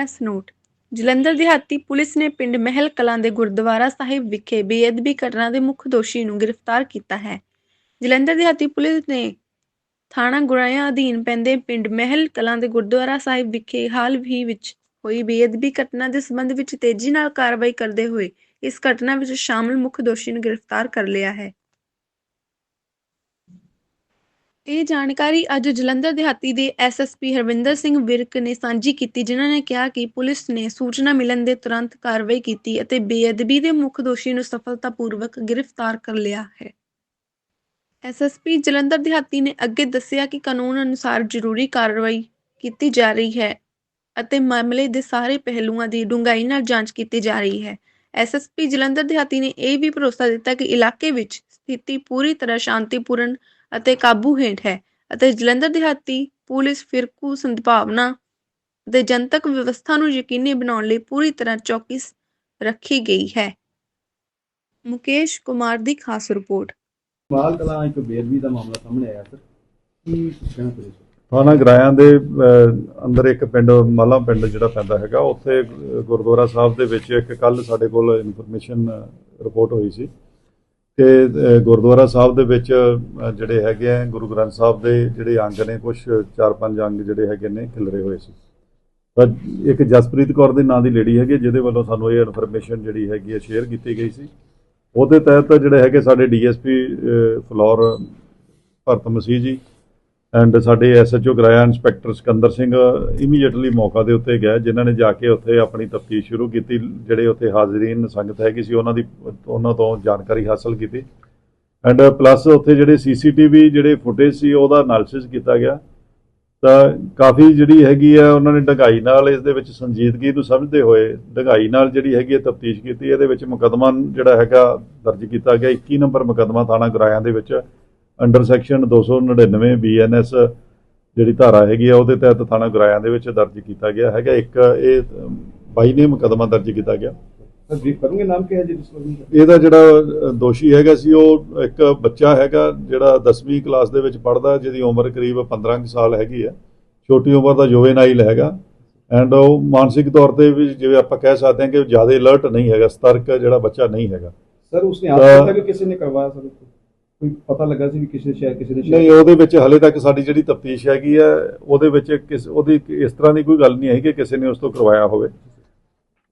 Press note. Jalandhar ਦਿਹਾਤੀ police ਨੇ ਪਿੰਡ ਮਹਿਲ ਕਲਾਂ ਦੇ ਗੁਰਦੁਆਰਾ ਸਾਹਿਬ ਵਿਖੇ ਬੇਅਦਬੀ ਘਟਨਾ ਦੇ ਮੁੱਖ ਦੋਸ਼ੀ ਨੂੰ ਗ੍ਰਿਫਤਾਰ ਕੀਤਾ ਹੈ। ਜਲੰਧਰ ਦਿਹਾਤੀ ਪੁਲਿਸ ਨੇ ਥਾਣਾ ਗੁਰਾਇਆ ਅਧੀਨ ਪੈਂਦੇ ਪਿੰਡ ਮਹਿਲ ਕਲਾਂ ਦੇ ਗੁਰਦੁਆਰਾ ਸਾਹਿਬ ਵਿਖੇ ਹਾਲ ਹੀ ਵਿੱਚ ਹੋਈ ਬੇਅਦਬੀ ਘਟਨਾ ਦੇ ਸੰਬੰਧ ਵਿੱਚ ਤੇਜ਼ੀ ਨਾਲ ਕਾਰਵਾਈ ਕਰਦੇ ਹੋਏ ਇਸ ਘਟਨਾ ਵਿੱਚ ਸ਼ਾਮਲ ਮੁੱਖ ਦੋਸ਼ੀ ਨੂੰ ਗ੍ਰਿਫਤਾਰ ਕਰ ਲਿਆ ਹੈ। ਇਹ ਜਾਣਕਾਰੀ ਅੱਜ ਜਲੰਧਰ ਦਿਹਾਤੀ ਦੇ ਐਸਐਸਪੀ ਹਰਵਿੰਦਰ ਸਿੰਘ ਵਿਰਕ ਨੇ ਸਾਂਝੀ ਕੀਤੀ, ਜਿਨ੍ਹਾਂ ਨੇ ਕਿਹਾ ਕਿ ਪੁਲਿਸ ਨੇ ਸੂਚਨਾ ਮਿਲਣ ਦੇ ਤੁਰੰਤ ਕਾਰਵਾਈ ਕੀਤੀ ਅਤੇ ਬੇਅਦਬੀ ਦੇ ਮੁੱਖ ਦੋਸ਼ੀ ਨੂੰ ਸਫਲਤਾਪੂਰਵਕ ਗ੍ਰਿਫਤਾਰ ਕਰ ਲਿਆ ਹੈ। ਐਸਐਸਪੀ ਜਲੰਧਰ ਦਿਹਾਤੀ ਨੇ ਅੱਗੇ ਦੱਸਿਆ ਕਿ ਕਾਨੂੰਨ ਅਨੁਸਾਰ ਜ਼ਰੂਰੀ ਕਾਰਵਾਈ ਕੀਤੀ ਜਾ ਰਹੀ ਹੈ ਅਤੇ ਮਾਮਲੇ ਦੇ ਸਾਰੇ ਪਹਿਲੂਆਂ ਦੀ ਡੂੰਘਾਈ ਨਾਲ ਜਾਂਚ ਕੀਤੀ ਜਾ ਰਹੀ ਹੈ। ਐਸਐਸਪੀ ਜਲੰਧਰ ਦਿਹਾਤੀ ਨੇ ਇਹ ਵੀ ਭਰੋਸਾ ਦਿੱਤਾ ਕਿ ਇਲਾਕੇ ਵਿੱਚ ਸਥਿਤੀ ਪੂਰੀ ਤਰ੍ਹਾਂ ਸ਼ਾਂਤੀਪੂਰਨ ਅਤੇ ਕਾਬੂ ਹੇਠ ਹੈ ਅਤੇ ਜਲੰਧਰ ਦਿਹਾਤੀ ਪੁਲਿਸ ਫਿਰਕੂ ਸੰਭਾਵਨਾ ਅਤੇ ਜਨਤਕ ਵਿਵਸਥਾ ਨੂੰ ਯਕੀਨੀ ਬਣਾਉਣ ਲਈ ਪੂਰੀ ਤਰ੍ਹਾਂ ਚੌਕਸ ਰੱਖੀ ਗਈ ਹੈ। ਮੁਕੇਸ਼ ਕੁਮਾਰ ਦੀ ਖਾਸ ਰਿਪੋਰਟ। ਮਾਲ ਕਲਾਂ ਇੱਕ ਬੇਦਬੀ ਦਾ ਮਾਮਲਾ ਸਾਹਮਣੇ ਆਇਆ ਸਰ। ਕੀ ਕਹਿਣਾ ਤੁਸੀਂ ਥਾਣਾ ਗਰਾਇਆਂ ਦੇ ਅੰਦਰ ਇੱਕ ਪਿੰਡ ਮਾਲਾ ਪਿੰਡ ਜਿਹੜਾ ਪੈਂਦਾ ਹੈਗਾ ਉੱਥੇ ਗੁਰਦੁਆਰਾ ਸਾਹਿਬ ਦੇ ਵਿੱਚ ਇੱਕ ਕੱਲ ਸਾਡੇ ਕੋਲ ਇਨਫੋਰਮੇਸ਼ਨ ਰਿਪੋਰਟ ਹੋਈ ਸੀ। ਕਿ ਗੁਰਦੁਆਰਾ ਸਾਹਿਬ ਦੇ ਵਿੱਚ ਜਿਹੜੇ ਹੈਗੇ ਆ, ਗੁਰੂ ਗ੍ਰੰਥ ਸਾਹਿਬ ਦੇ ਜਿਹੜੇ ਅੰਗ ਨੇ ਕੁਝ ਚਾਰ ਪੰਜ ਅੰਗ ਜਿਹੜੇ ਹੈਗੇ ਨੇ, ਖਿਲਰੇ ਹੋਏ ਸੀ। ਤਾਂ ਇੱਕ ਜਸਪ੍ਰੀਤ ਕੌਰ ਦੇ ਨਾਂ ਦੀ ਲੇਡੀ ਹੈਗੀ, ਜਿਹਦੇ ਵੱਲੋਂ ਸਾਨੂੰ ਇਹ ਇਨਫੋਰਮੇਸ਼ਨ ਜਿਹੜੀ ਹੈਗੀ ਹੈ ਸ਼ੇਅਰ ਕੀਤੀ ਗਈ ਸੀ। ਉਹਦੇ ਤਹਿਤ ਜਿਹੜੇ ਹੈਗੇ ਸਾਡੇ DSP floor Bharat Masih ji and ਸਾਡੇ SHO Garaya inspector Sikandar Singh immediately ਮੌਕਾ ਦੇ ਉੱਤੇ ਗਏ ਜਿਨ੍ਹਾਂ ਨੇ ਜਾ ਕੇ ਉੱਥੇ ਆਪਣੀ ਤਫਤੀਸ਼ ਸ਼ੁਰੂ ਕੀਤੀ, ਜਿਹੜੇ ਉੱਥੇ ਹਾਜ਼ਰੀਨ ਸੰਗਤ ਹੈਗੀ ਸੀ, ਉਹਨਾਂ ਦੀ, ਉਹਨਾਂ ਤੋਂ ਜਾਣਕਾਰੀ ਹਾਸਲ ਕੀਤੀ। ਐਂਡ ਪਲੱਸ ਉੱਥੇ ਜਿਹੜੇ ਸੀਸੀਟੀਵੀ ਜਿਹੜੇ ਫੁਟੇਜ ਸੀ, ਉਹਦਾ ਐਨਾਲਿਸਿਸ ਕੀਤਾ ਗਿਆ। ਤਾਂ ਕਾਫੀ ਜਿਹੜੀ ਹੈਗੀ ਆ, ਉਹਨਾਂ ਨੇ ਡੰਗਾਈ ਨਾਲ ਇਸ ਦੇ ਵਿੱਚ ਸੰਜੀਦਗੀ ਨੂੰ ਸਮਝਦੇ ਹੋਏ ਡੰਗਾਈ ਨਾਲ ਜਿਹੜੀ ਹੈਗੀ ਹੈ ਤਫਤੀਸ਼ ਕੀਤੀ, ਇਹਦੇ ਵਿੱਚ ਮੁਕੱਦਮਾ ਜਿਹੜਾ ਹੈਗਾ ਦਰਜ ਕੀਤਾ ਗਿਆ 21 ਨੰਬਰ ਮੁਕੱਦਮਾ ਥਾਣਾ ਗਰਾਇਆਂ ਦੇ ਵਿੱਚ। ਅੰਡਰ ਸੈਕਸ਼ਨ 299 ਬੀਐਨਐਸ ਜਿਹੜੀ ਧਾਰਾ ਹੈਗੀ ਆ ਉਹਦੇ ਤਹਿਤ ਥਾਣਾ ਗੁਰਾਇਆਂ ਦੇ ਵਿੱਚ ਦਰਜ ਕੀਤਾ ਗਿਆ ਹੈਗਾ। ਇੱਕ ਇਹ 22 ਨੇ ਮੁਕਦਮਾ ਦਰਜ ਕੀਤਾ ਗਿਆ। ਦੀਪ ਕਰਨਗੇ ਨਾਮ ਕੀ ਜੀ ਜਿਸ ਇਹਦਾ ਜਿਹੜਾ ਦੋਸ਼ੀ ਹੈਗਾ ਸੀ ਉਹ ਇੱਕ ਬੱਚਾ ਹੈਗਾ ਜਿਹੜਾ 10ਵੀਂ ਕਲਾਸ ਦੇ ਵਿੱਚ ਪੜਦਾ ਜਿਹਦੀ ਉਮਰ ਕਰੀਬ 15 ਸਾਲ ਹੈਗੀ ਆ। ਛੋਟੀ ਉਮਰ ਦਾ ਜੋਵੇਨਾਈਲ ਹੈਗਾ। ਐਂਡ ਉਹ ਮਾਨਸਿਕ ਤੌਰ ਤੇ ਵੀ ਜਿਵੇਂ ਆਪਾਂ ਕਹਿ ਸਕਦੇ ਹਾਂ ਕਿ ਜ਼ਿਆਦਾ ਅਲਰਟ ਨਹੀਂ ਹੈਗਾ ਸਤਰਕ ਜਿਹੜਾ ਬੱਚਾ ਨਹੀਂ ਹੈਗਾ। ਸਰ ਉਸਨੇ ਆਪ ਕੀਤਾ ਕਿ ਕਿਸੇ ਨੇ ਕਰਵਾਇਆ ਸਰ ਕੋਈ ਪਤਾ ਲੱਗਾ ਸੀ ਵੀ ਕਿਸੇ ਸ਼ਾਇਦ ਕਿਸੇ ਨੇ ਨਹੀਂ ਉਹਦੇ ਵਿੱਚ ਹਲੇ ਤੱਕ ਸਾਡੀ ਜਿਹੜੀ ਤਫਤੀਸ਼ ਹੈਗੀ ਹੈ ਉਹਦੇ ਵਿੱਚ ਕਿਸ ਉਹਦੀ ਇਸ ਤਰ੍ਹਾਂ ਦੀ ਕੋਈ ਗੱਲ ਨਹੀਂ ਹੈ ਕਿ ਕਿਸੇ ਨੇ ਉਸ ਤੋਂ ਕਰਵਾਇਆ ਹੋਵੇ।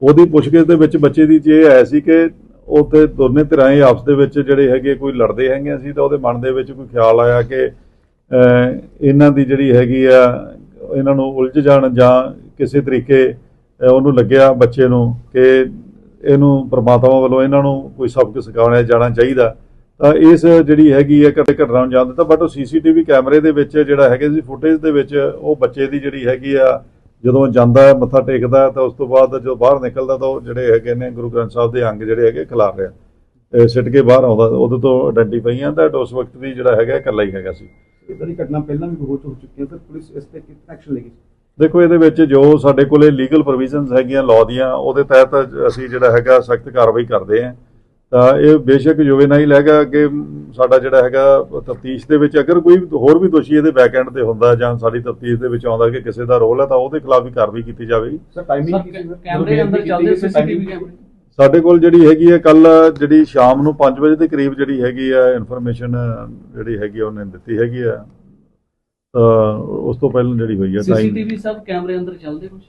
ਉਹਦੀ ਪੁੱਛਗਿੱਛ ਦੇ ਵਿੱਚ ਬੱਚੇ ਦੀ ਜੇ ਆਇਆ ਸੀ ਕਿ ਉੱਥੇ ਦੋਨੇ ਧਿਰਾਂ ਹੀ ਆਪਸ ਦੇ ਵਿੱਚ ਜਿਹੜੇ ਹੈਗੇ ਕੋਈ ਲੜਦੇ ਹੈਗੇ ਸੀ ਤਾਂ ਉਹਦੇ ਮਨ ਦੇ ਵਿੱਚ ਕੋਈ ਖਿਆਲ ਆਇਆ ਕਿ ਇਹਨਾਂ ਦੀ ਜਿਹੜੀ ਹੈਗੀ ਆ ਇਹਨਾਂ ਨੂੰ ਉਲਝ ਜਾਣ ਜਾਂ ਕਿਸੇ ਤਰੀਕੇ ਉਹਨੂੰ ਲੱਗਿਆ ਬੱਚੇ ਨੂੰ ਕਿ ਇਹਨੂੰ ਪ੍ਰਮਾਤਮਾ ਵੱਲੋਂ ਇਹਨਾਂ ਨੂੰ ਕੋਈ ਸਬਕ ਸਿਖਾਉਣਾ ਜਾਣਾ ਚਾਹੀਦਾ। ਇਸ ਜਿਹੜੀ ਹੈਗੀ ਹੈ ਕਦੇ ਘਟਨਾ ਨੂੰ ਜਾਣ ਦਿੱਤਾ ਬਟ ਉਹ ਸੀਸੀਟੀਵੀ ਕੈਮਰੇ ਦੇ ਵਿੱਚ ਜਿਹੜਾ ਹੈਗੇ ਸੀ ਫੁਟੇਜ ਦੇ ਵਿੱਚ ਉਹ ਬੱਚੇ ਦੀ ਜਿਹੜੀ ਹੈਗੀ ਆ ਜਦੋਂ ਜਾਂਦਾ ਹੈ ਮੱਥਾ ਟੇਕਦਾ ਤਾਂ ਉਸ ਤੋਂ ਬਾਅਦ ਜਦੋਂ ਬਾਹਰ ਨਿਕਲਦਾ ਤਾਂ ਉਹ ਜਿਹੜੇ ਹੈਗੇ ਨੇ ਗੁਰੂ ਗ੍ਰੰਥ ਸਾਹਿਬ ਦੇ ਅੰਗ ਜਿਹੜੇ ਹੈਗੇ ਖਿਲਾਰ ਰਿਹਾ। ਸਿੱਟ ਕੇ ਬਾਹਰ ਆਉਂਦਾ ਉਹਦੇ ਤੋਂ ਆਇਡੈਂਟੀਫਾਈ ਆਂਦਾ ਉਸ ਵਕਤ ਵੀ ਜਿਹੜਾ ਹੈਗਾ ਇਕੱਲਾ ਹੀ ਹੈਗਾ ਸੀ। ਇਦਾਂ ਦੀ ਘਟਨਾ ਪਹਿਲਾਂ ਵੀ ਬਹੁਤ ਹੋ ਚੁੱਕੀ ਹੈ ਸਰ ਪੁਲਿਸ ਇਸ ਤੇ ਕਿੰਨਾ ਐਕਸ਼ਨ ਲੇਗੀ ਦੇਖੋ ਇਹਦੇ ਵਿੱਚ ਜੋ ਸਾਡੇ ਕੋਲੇ ਲੀਗਲ ਪ੍ਰੋਵੀਜ਼ਨਸ ਹੈਗੀਆਂ ਲਾਅ ਦੀਆਂ ਉਹਦੇ ਤਹਿਤ ਅਸੀਂ ਜਿਹੜਾ ਹੈਗਾ ਸਖਤ ਕਾਰਵਾਈ ਕਰਦੇ ਹਾਂ। ਤਾਂ ਇਹ ਬੇਸ਼ੱਕ ਜੁਵੇਨਾਈਲ ਹੈਗਾ ਕਿ ਸਾਡਾ ਜਿਹੜਾ ਹੈਗਾ ਤਫਤੀਸ਼ ਦੇ ਵਿੱਚ ਅਗਰ ਕੋਈ ਹੋਰ ਵੀ ਦੋਸ਼ੀ ਇਹਦੇ ਬੈਕ ਐਂਡ ਤੇ ਹੁੰਦਾ ਜਾਂ ਸਾਡੀ ਤਫਤੀਸ਼ ਦੇ ਵਿੱਚ ਆਉਂਦਾ ਕਿ ਕਿਸੇ ਦਾ ਰੋਲ ਹੈ ਤਾਂ ਉਹਦੇ ਖਿਲਾਫ ਵੀ ਕਾਰਵਾਈ ਕੀਤੀ ਜਾਵੇਗੀ। ਸਰ ਟਾਈਮਿੰਗ ਸਰ, ਕੈਮਰੇ ਅੰਦਰ ਚੱਲਦੇ ਸੀਸੀਟੀਵੀ ਕੈਮਰੇ? ਸਾਡੇ ਕੋਲ ਜਿਹੜੀ ਹੈਗੀ ਹੈ ਕੱਲ ਜਿਹੜੀ ਸ਼ਾਮ ਨੂੰ 5 ਵਜੇ ਦੇ ਕਰੀਬ ਜਿਹੜੀ ਹੈਗੀ ਹੈ ਇਨਫੋਰਮੇਸ਼ਨ ਜਿਹੜੀ ਹੈਗੀ ਉਹਨੇ ਦਿੱਤੀ ਹੈਗੀ ਆ। ਤਾਂ ਉਸ ਤੋਂ ਪਹਿਲਾਂ ਜਿਹੜੀ ਹੋਈ ਹੈ ਸੀਸੀਟੀਵੀ ਸਭ ਕੈਮਰੇ ਅੰਦਰ ਚੱਲਦੇ ਕੁਝ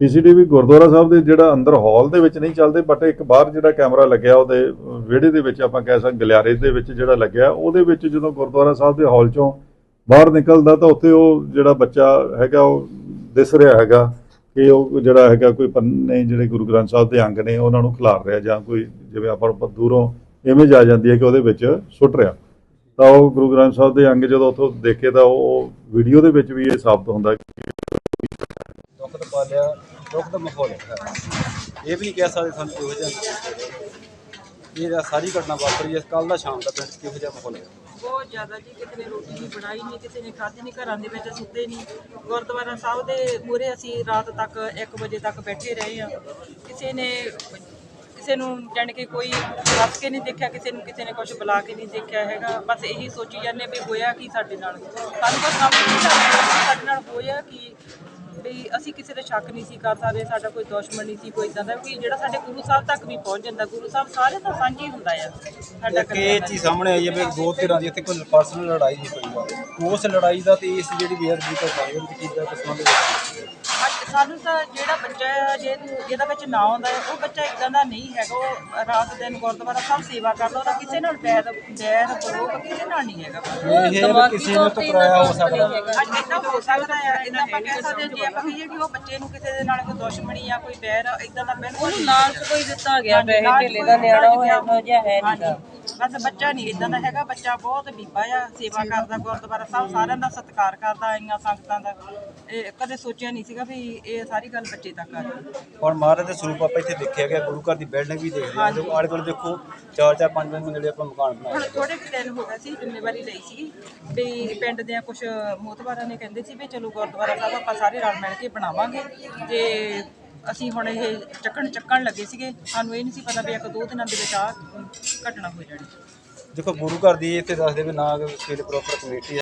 ਸੀਸੀਟੀਵੀ ਗੁਰਦੁਆਰਾ ਸਾਹਿਬ ਦੇ ਜਿਹੜਾ ਅੰਦਰ ਹਾਲ ਦੇ ਵਿੱਚ ਨਹੀਂ ਚੱਲਦੇ ਬਟ ਇੱਕ ਬਾਹਰ ਜਿਹੜਾ ਕੈਮਰਾ ਲੱਗਿਆ ਉਹਦੇ ਵਿਹੜੇ ਦੇ ਵਿੱਚ ਆਪਾਂ ਕਹਿ ਸਕਦੇ ਗਲਿਆਰੇ ਦੇ ਵਿੱਚ ਜਿਹੜਾ ਲੱਗਿਆ, ਉਹਦੇ ਵਿੱਚ ਜਦੋਂ ਗੁਰਦੁਆਰਾ ਸਾਹਿਬ ਦੇ ਹਾਲ ਚੋਂ ਬਾਹਰ ਨਿਕਲਦਾ ਤਾਂ ਉੱਥੇ ਉਹ ਜਿਹੜਾ ਬੱਚਾ ਹੈਗਾ, ਉਹ ਦਿਸ ਰਿਹਾ ਹੈਗਾ ਕਿ ਉਹ ਜਿਹੜਾ ਹੈਗਾ ਕੋਈ ਪੰਨੇ ਜਿਹੜੇ ਗੁਰੂ ਗ੍ਰੰਥ ਸਾਹਿਬ ਦੇ ਅੰਗ ਨੇ, ਉਹਨਾਂ ਨੂੰ ਖਿਲਾਰ ਰਿਹਾ ਜਾਂ ਕੋਈ ਜਿਵੇਂ ਆਪਾਂ ਦੂਰੋਂ ਇਮੇਜ ਆ ਜਾਂਦੀ ਹੈ ਕਿ ਉਹਦੇ ਵਿੱਚ ਸੁੱਟ ਰਿਹਾ। ਤਾਂ ਉਹ ਗੁਰੂ ਗ੍ਰੰਥ ਸਾਹਿਬ ਦੇ ਅੰਗ ਜਦੋਂ ਉੱਥੋਂ ਦੇਖੇ ਤਾਂ ਉਹ ਵੀਡੀਓ ਦੇ ਵਿੱਚ ਵੀ ਇਹ ਸਾਬਤ ਹੁੰਦਾ ਦੁੱਖ ਪਾਲਿਆ ਦੁੱਖ ਦਾ ਮਾਹੌਲ ਹੈ ਇਹ ਵੀ ਨਹੀਂ ਕਹਿ ਸਕਦੇ ਸਾਨੂੰ ਕਿਹੋ ਜਿਹਾ ਇਹ ਸਾਰੀ ਘਟਨਾ ਵਾਪਰੀ ਇਸ ਕੱਲ ਦਾ ਸ਼ਾਮ ਦਾ ਪਿੰਡ ਕਿਹੋ ਜਿਹਾ ਮਾਹੌਲ ਹੈ ਬਹੁਤ ਜ਼ਿਆਦਾ ਜੀ ਕਿਸੇ ਨੇ ਰੋਟੀ ਨਹੀਂ ਬਣਾਈ, ਨਹੀਂ ਕਿਸੇ ਨੇ ਖਾਧੀ, ਨਹੀਂ ਘਰਾਂ ਦੇ ਵਿੱਚ ਸੁੱਤੇ ਨਹੀਂ। ਗੁਰਦੁਆਰਾ ਸਾਹਿਬ ਦੇ ਮੂਹਰੇ ਅਸੀਂ ਰਾਤ ਤੱਕ 1 ਵਜੇ ਤੱਕ ਬੈਠੇ ਰਹੇ ਆ ਕਿਸੇ ਨੇ, ਕਿਸੇ ਨੂੰ ਜਾਣੀ ਕਿ ਕੋਈ ਦੱਸ ਕੇ ਨਹੀਂ ਦੇਖਿਆ, ਕਿਸੇ ਨੂੰ, ਕਿਸੇ ਨੇ ਕੁਝ ਬੁਲਾ ਕੇ ਨਹੀਂ ਦੇਖਿਆ ਹੈਗਾ। ਬਸ ਇਹੀ ਸੋਚੀ ਜਾਂਦੇ ਵੀ ਹੋਇਆ ਕਿ ਸਾਡੇ ਨਾਲ। ਸਾਨੂੰ ਕੋਈ ਸਮਝ ਨਹੀਂ ਸਾਡੇ ਨਾਲ ਹੋਇਆ ਕੀ। ਵੀ ਅਸੀਂ ਕਿਸੇ ਦਾ ਸ਼ੱਕ ਨਹੀਂ ਸੀ ਕਰ ਸਕਦੇ, ਸਾਡਾ ਕੋਈ ਦੁਸ਼ਮਣ ਨਹੀਂ ਸੀ, ਕੋਈ ਇਦਾਂ ਦਾ ਕਿ ਜਿਹੜਾ ਸਾਡੇ ਗੁਰੂ ਸਾਹਿਬ ਤੱਕ ਵੀ ਪਹੁੰਚ ਜਾਂਦਾ, ਗੁਰੂ ਸਾਹਿਬ ਸਾਰੇ ਤਾਂ ਸਾਂਝੀ ਹੁੰਦਾ ਆ, ਸਾਡਾ ਇੱਕ ਇਹ ਚੀਜ਼ ਸਾਹਮਣੇ ਆਈ ਹੈ ਵੀ ਦੋ ਧਿਰਾਂ ਦੀ ਇੱਥੇ ਕੋਈ ਪਰਸਨਲ ਲੜਾਈ ਨਹੀਂ ਹੋਈ। ਉਸ ਲੜਾਈ ਦਾ ਤੇ ਇਸ ਜਿਹੜੀ ਬੇਅਦਬੀ ਦਾ ਕਾਰਨ ਦੀ ਚੀਜ਼ ਦਾ ਸਾਨੂੰ ਤਾਂ ਜਿਹੜਾ ਬੱਚਾ ਹੈ, ਜੇ ਜਿਹਦਾ ਵਿੱਚ ਨਾਂ ਆਉਂਦਾ ਹੈ ਉਹ ਬੱਚਾ ਇਦਾਂ ਦਾ ਨਹੀਂ ਹੈਗਾ ਉਹ ਰਾਤ ਦਿਨ ਗੁਰਦੁਆਰਾ ਸਾਹਿਬ ਸੇਵਾ ਕਰਦਾ ਉਹਦਾ ਕਿਸੇ ਨਾਲ ਬੈਰ ਬੈਰ ਬਰੋਕ ਕਿਸੇ ਨਾਲ ਨਹੀਂ ਹੈਗਾ। ਇਹ ਕਿਸੇ ਨੂੰ ਟਕਰਾਇਆ ਹੋ ਸਕਦਾ। ਅੱਜ ਇਦਾਂ ਹੋ ਸਕਦਾ ਹੈ ਇਦਾਂ ਆਪਾਂ ਕਹਿ ਸਕਦੇ ਹਾਂ, ਜੇ ਆਪਾਂ ਕਹੀਏ ਕਿ ਉਹ ਬੱਚੇ ਨੂੰ ਕਿਸੇ ਦੇ ਨਾਲ ਕੋਈ ਦੁਸ਼ਮਣੀ ਜਾਂ ਕੋਈ ਬੈਰ ਇਦਾਂ ਦਾ ਬਿਲਕੁਲ ਉਹਨੂੰ ਲਾਲਚ ਕੋਈ ਦਿੱਤਾ ਗਿਆ ਪੈਸੇ ਢੇਲੇ ਦਾ ਨਿਆਣਾ ਹੋਇਆ ਇਹੋ ਜਿਹਾ ਹੈ ਨਹੀਂ ਬਸ ਬੱਚਾ ਨਹੀਂ ਇਦਾਂ ਦਾ ਹੈਗਾ ਬੱਚਾ ਬਹੁਤ ਬੀਬਾ ਆ ਸੇਵਾ ਕਰਦਾ ਗੁਰਦੁਆਰਾ ਸਾਹਿਬ ਸਾਰਿਆਂ ਦਾ ਸਤਿਕਾਰ ਕਰਦਾ ਆਈਆਂ ਸੰਗਤਾਂ ਦਾ। ਇਹ ਕਦੇ ਸੋਚਿਆ ਨਹੀਂ ਸੀਗਾ ਵੀ ਇਹ ਸਾਰੀ ਗੱਲ ਬੱਚੇ ਤੱਕ ਆ। ਹੁਣ ਮਹਾਰਾਜ ਦੇ ਸਰੂਪ ਆਪਾਂ ਇੱਥੇ ਦੇਖਿਆ ਗਿਆ ਗੁਰੂ ਘਰ ਦੀ ਬਿਲਡਿੰਗ ਵੀ ਦੇਖਦੇ ਹਾਂ। ਜੋ ਆਲੇ ਦੁਆਲੇ ਦੇਖੋ ਚਾਰ ਚਾਰ ਪੰਜ ਪੰਜ ਮੰਜ਼ਲੇ ਆਪਾਂ ਮਕਾਨ ਬਣਾਏ ਹੁਣ ਥੋੜੇ ਕੁ ਦਿਨ ਹੋ ਗਏ ਸੀ ਜ਼ਿੰਮੇਵਾਰੀ ਲਈ ਸੀ ਵੀ ਪਿੰਡ ਦੇ ਕੁਝ ਮੋਤਬਾਰਾਂ ਨੇ ਕਹਿੰਦੇ ਸੀ ਵੀ ਚਲੋ ਗੁਰਦੁਆਰਾ ਸਾਹਿਬ ਆਪਾਂ ਸਾਰੇ ਰਲ ਮਿਲ ਕੇ ਬਣਾਵਾਂਗੇ। ਤੇ ਅਸੀਂ ਹੁਣ ਇਹ ਚੱਕਣ ਚੱਕਣ ਲੱਗੇ ਸੀਗੇ ਸਾਨੂੰ ਇਹ ਨਹੀਂ ਸੀ ਪਤਾ ਵੀ ਇੱਕ ਦੋ ਦਿਨਾਂ ਦੇ ਵਿੱਚ ਆ ਘਟਨਾ ਹੋ ਜਾਣੀ। ਦੇਖੋ ਗੁਰੂ ਘਰ ਦੀ ਇੱਥੇ ਦੱਸਦੇ ਵੀ ਨਾ ਸਵੇਰੇ ਪ੍ਰੋਪਰ ਕਮੇਟੀ